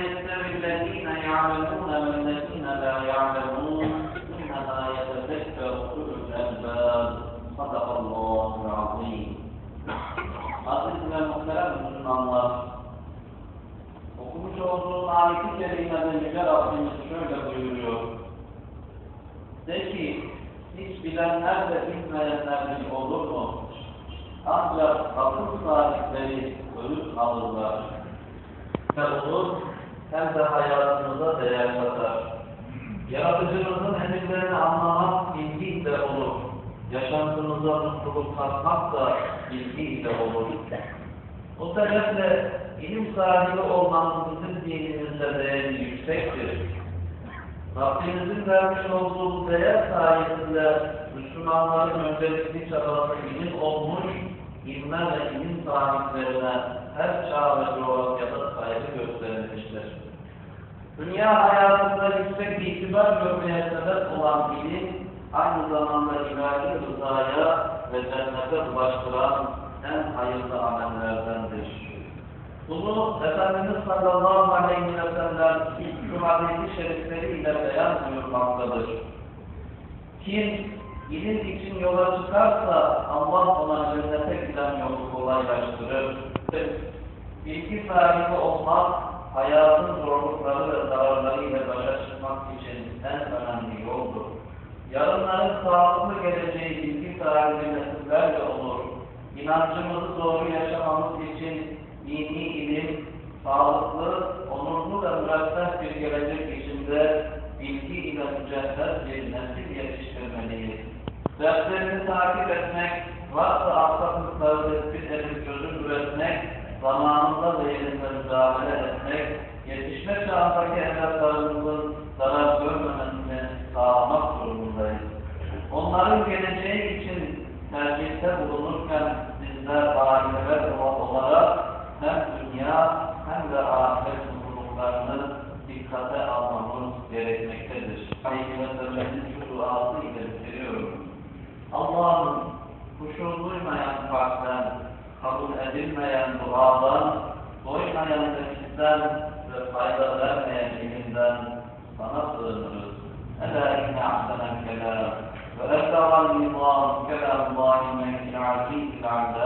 يستوي الذين يعلمون والذين لا يعلمون إنما يتذكر أولو الألباب صدق الله العظيم Aziz ve muhterem Müslümanlar, okumuş olduğum ayet-i kerimede Yüce Rabbimiz şöyle buyuruyor. De ki, hiç bilenler de bilmeyenler bir olur mu? Ancak akıl sahipleri ölüp alırlar. Ve olur, hem de hayatımıza değer katar. Yaratıcımızın emirlerini anlamak bilgi ile olur. Yaşantımıza mutluluk katmak da bilgi ile olur. O sebeple ilim sahibi olmanın bizim dinimizde değeri yüksektir. Rabbimizin vermiş olduğu değer sayesinde Müslümanların öncelikli çabası ilim olmuş, ilme ve ilim sahiplerine her çağ ve coğrafyada saygı gösterilmiştir. Dünya hayatında yüksek itibar görmeye sebep olan ilim, aynı zamanda ilahi rızaya ve cennete ulaştıran en hayırlı amellerdendir. Bunu Efendimiz sallallahu aleyhi ve sellem şu hadis-i şerifleriyle beyan buyurmaktadır. Kim ilim için yola çıkarsa Allah ona kolaylaştırır. Bilgi sahibi olmak, hayatın zorlukları ve zararlarıyla başa çıkmak için en önemli yoldur. Yarınların sağlıklı geleceği bilgi sahibi nesillerle olur. İnancımızı doğru yaşamamız için dini ilim, sağlıklı, onurlu ve müreffeh bir gelecek içinde bilgi ile mücehhez bir nesil yetiştirmeliyiz. Derslerini takip etmek, varsa aksaklıkları tespit edip çözüm üretmek, zamanında ve yerinde müdahale etmek, yetişme çağındaki evlatlarımızın zarar görmemesini sağlamak zorundayız. Onların geleceği için tercihte bulunurken bizler aileler olarak hem dünya hem de ahiret mutluluklarını dikkate almamız gerekmektedir. Aleyhi kalpten, kabul edilmeyen duadan, doymayan nefisten ve fayda vermeyen ilimden sana sığınırız. Ela inne ahsenen kelam ve ebdavan nizam kelam Allahi mekil azizil azam